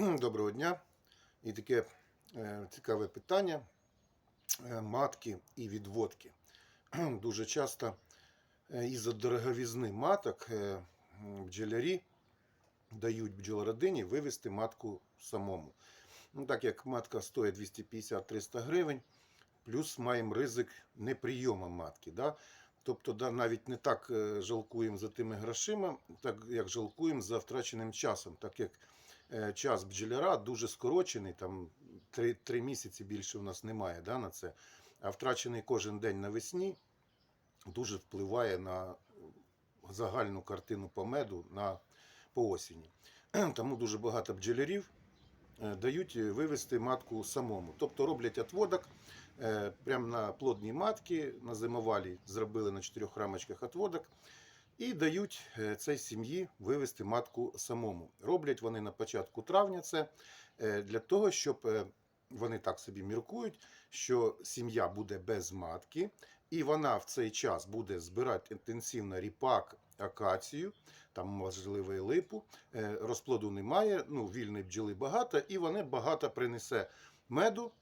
Доброго дня. І таке е, цікаве питання е, матки і відводки. Дуже часто е, із-за дороговізни маток бджолярі дають бджолородині вивести матку самому. Ну, так як матка стоїть 250-300 гривень, плюс маємо ризик неприйому матки. Да? Тобто да, навіть не так жалкуємо за тими грошима, так як жалкуємо за втраченим часом, так як час бджоляра дуже скорочений, там 3, 3 місяці більше у нас немає да, на це. А втрачений кожен день навесні дуже впливає на загальну картину по меду на, по осені. Тому дуже багато бджолярів е, дають вивести матку самому. Тобто роблять отводок е, прямо на плодній матки, на зимовалі зробили на чотирьох рамочках отводок. І дають е, цій сім'ї вивести матку самому. Роблять вони на початку травня це е, для того, щоб е, вони так собі міркують, що сім'я буде без матки, і вона в цей час буде збирати інтенсивно ріпак, акацію, там можливо і липу. Розплоду немає, ну вільної бджоли багато, і вони багато принесе меду.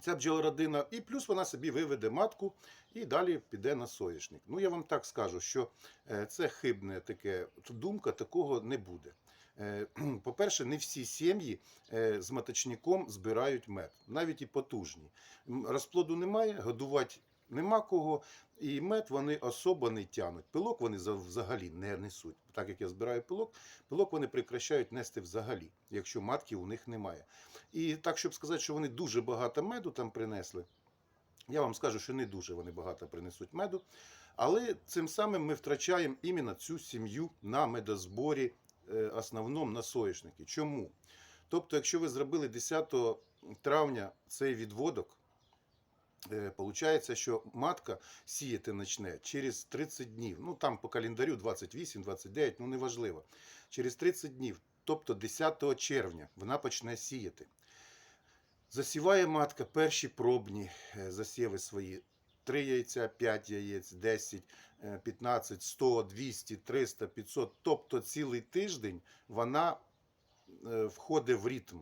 Ця бджолородина, і плюс вона собі виведе матку і далі піде на соняшник. Ну я вам так скажу, що е, це хибне таке думка, такого не буде. Е, По-перше, не всі сім'ї е, з маточником збирають мед, навіть і потужні. Розплоду немає, годувати нема кого, і мед вони особо не тянуть. Пилок вони за- взагалі не несуть. Так як я збираю пилок, пилок вони прекращають нести взагалі, якщо матки у них немає. І так, щоб сказати, що вони дуже багато меду там принесли, я вам скажу, що не дуже вони багато принесуть меду. Але цим самим ми втрачаємо іменно цю сім'ю на медозборі, е, основному на соняшники. Чому? Тобто, якщо ви зробили 10 травня цей відводок, Получається, що матка сіяти почне через 30 днів. Ну там по календарю 28, 29, ну неважливо. Через 30 днів, тобто 10 червня, вона почне сіяти. Засіває матка перші пробні е, засіви свої. 3 яйця, 5 яєць, 10, е, 15, 100, 200, 300, 500. Тобто цілий тиждень вона е, входить в ритм.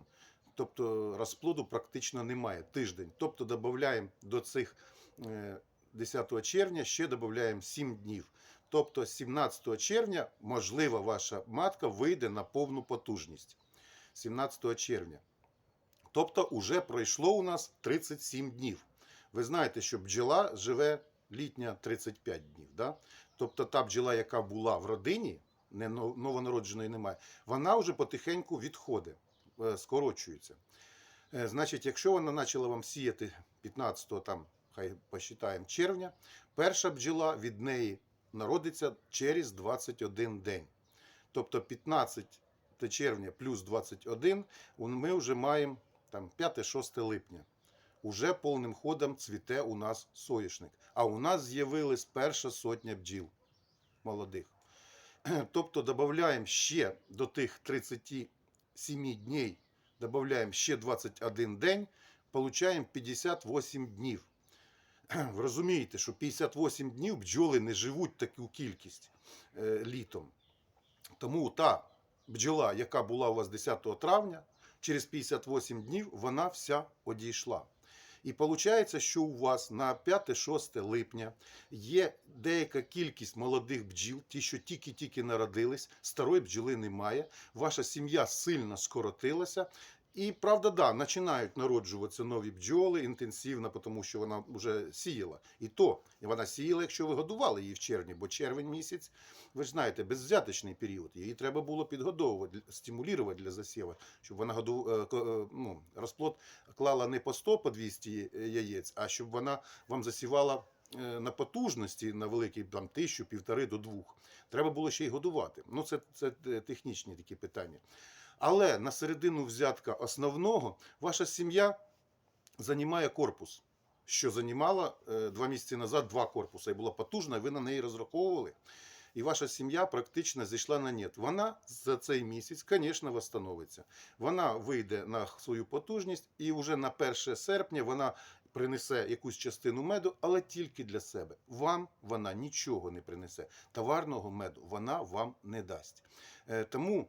Тобто розплоду практично немає тиждень. Тобто додаємо до цих е, 10 червня ще додаємо 7 днів. Тобто 17 червня, можливо, ваша матка вийде на повну потужність. 17 червня. Тобто, уже пройшло у нас 37 днів. Ви знаєте, що бджола живе літня 35 днів. Да? Тобто та бджола, яка була в родині, не новонародженої немає, вона вже потихеньку відходить, е, скорочується. Е, Значить, якщо вона почала вам сіяти 15 там, хай посчитаємо, червня, перша бджола від неї народиться через 21 день. Тобто 15 червня плюс 21 ми вже маємо там 5-6 липня. Уже повним ходом цвіте у нас соняшник. А у нас з'явилась перша сотня бджіл молодих. Тобто додаємо ще до тих 37 дней додаємо ще 21 день, получаємо 58 днів. Ви розумієте, що 58 днів бджоли не живуть таку кількість е, літом. Тому та бджола, яка була у вас 10 травня, через 58 днів вона вся одійшла. І виходить, що у вас на 5-6 липня є деяка кількість молодих бджіл, ті, що тільки-тільки народились, старої бджоли немає, ваша сім'я сильно скоротилася. І правда, да, починають народжуватися нові бджоли інтенсивно, тому що вона вже сіяла. І то і вона сіяла, якщо ви годували її в червні, бо червень місяць, ви ж знаєте, безвзяточний період. Її треба було підгодовувати, стимулювати для засіву, щоб вона е, е, ну, розплод клала не по 100, по 200 яєць, а щоб вона вам засівала е, на потужності на великій там тисячу, півтори до двох. Треба було ще й годувати. Ну, це, це технічні такі питання. Але на середину взятка основного ваша сім'я займає корпус, що займала е, два місяці назад два корпуси. І була потужна, і ви на неї розраховували. І ваша сім'я практично зійшла на нет. Вона за цей місяць, звісно, восстановиться. Вона вийде на свою потужність, і вже на 1 серпня вона принесе якусь частину меду, але тільки для себе. Вам вона нічого не принесе. Товарного меду вона вам не дасть. Е, Тому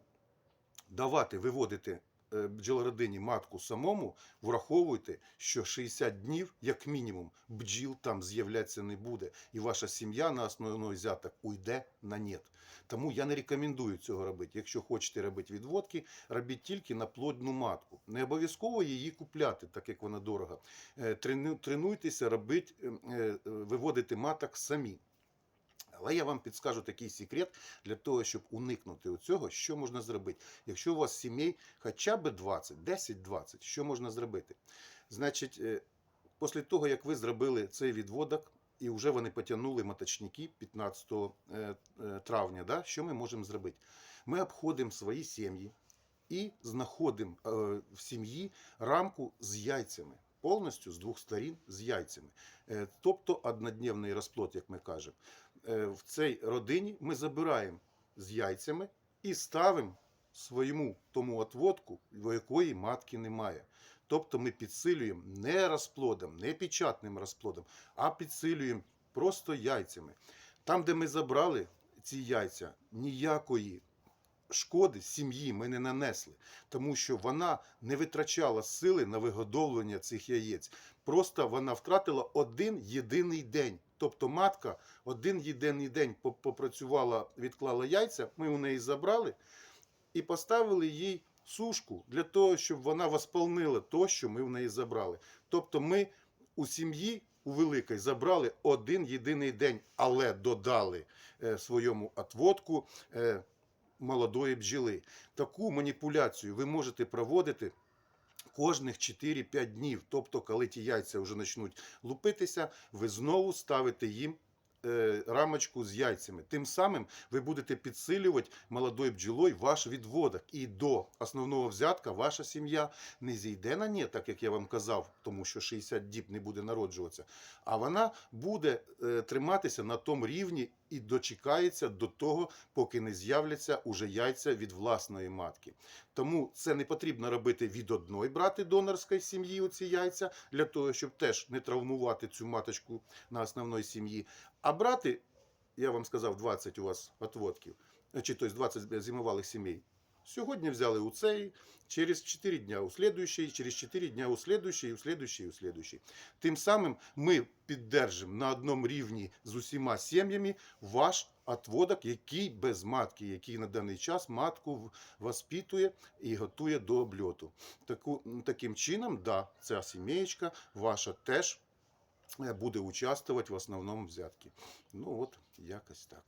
давати, виводити е, бджолородині матку самому, враховуйте, що 60 днів, як мінімум, бджіл там з'являтися не буде, і ваша сім'я на основний взяток уйде на нет. Тому я не рекомендую цього робити. Якщо хочете робити відводки, робіть тільки на плодну матку. Не обов'язково її купляти, так як вона дорога. Е, трену- Тренуйтеся робити, е, е, виводити маток самі. Але я вам підскажу такий секрет для того, щоб уникнути цього, що можна зробити. Якщо у вас сімей хоча б 20, 10-20, що можна зробити? Значить, е, після того, як ви зробили цей відводок, і вже вони потягнули маточники 15 е, е, травня, да? що ми можемо зробити? Ми обходимо свої сім'ї і знаходимо в сім'ї рамку з яйцями. Повністю з двох сторін з яйцями. Тобто однодневний розплод, як ми кажемо. Е, В цій родині ми забираємо з яйцями і ставимо своєму тому отводку, в якої матки немає. Тобто ми підсилюємо не розплодом, не печатним розплодом, а підсилюємо просто яйцями. Там, де ми забрали ці яйця, ніякої шкоди сім'ї ми не нанесли, тому що вона не витрачала сили на вигодовлення цих яєць. Просто вона втратила один єдиний день. Тобто матка один єдиний день попрацювала, відклала яйця, ми у неї забрали і поставили їй сушку для того, щоб вона восполнила то, що ми в неї забрали. Тобто ми у сім'ї у великій забрали один єдиний день, але додали е, своєму отводку е, молодої бджіли. Таку маніпуляцію ви можете проводити. Кожних 4-5 днів, тобто, коли ті яйця вже почнуть лупитися, ви знову ставите їм е, рамочку з яйцями. Тим самим ви будете підсилювати молодою бджолою ваш відводок. І до основного взятка ваша сім'я не зійде на ні, так як я вам казав, тому що 60 діб не буде народжуватися, а вона буде е, триматися на тому рівні і дочекається до того, поки не з'являться уже яйця від власної матки. Тому це не потрібно робити від одної брати донорської сім'ї оці яйця, для того, щоб теж не травмувати цю маточку на основної сім'ї. А брати, я вам сказав, 20 у вас отводків, чи тобто 20 зимувалих сімей. Сьогодні взяли у цей, через 4 дня у слідуючий, через 4 дня у слідуючий, у слідуючий, у слідуючий. Тим самим ми піддержимо на одному рівні з усіма сім'ями ваш отводок, який без матки, який на даний час матку воспитує і готує до обльоту. Таку, таким чином, да, ця сімеєчка ваша теж е, буде участвувати в основному взятки. Ну от, якось так.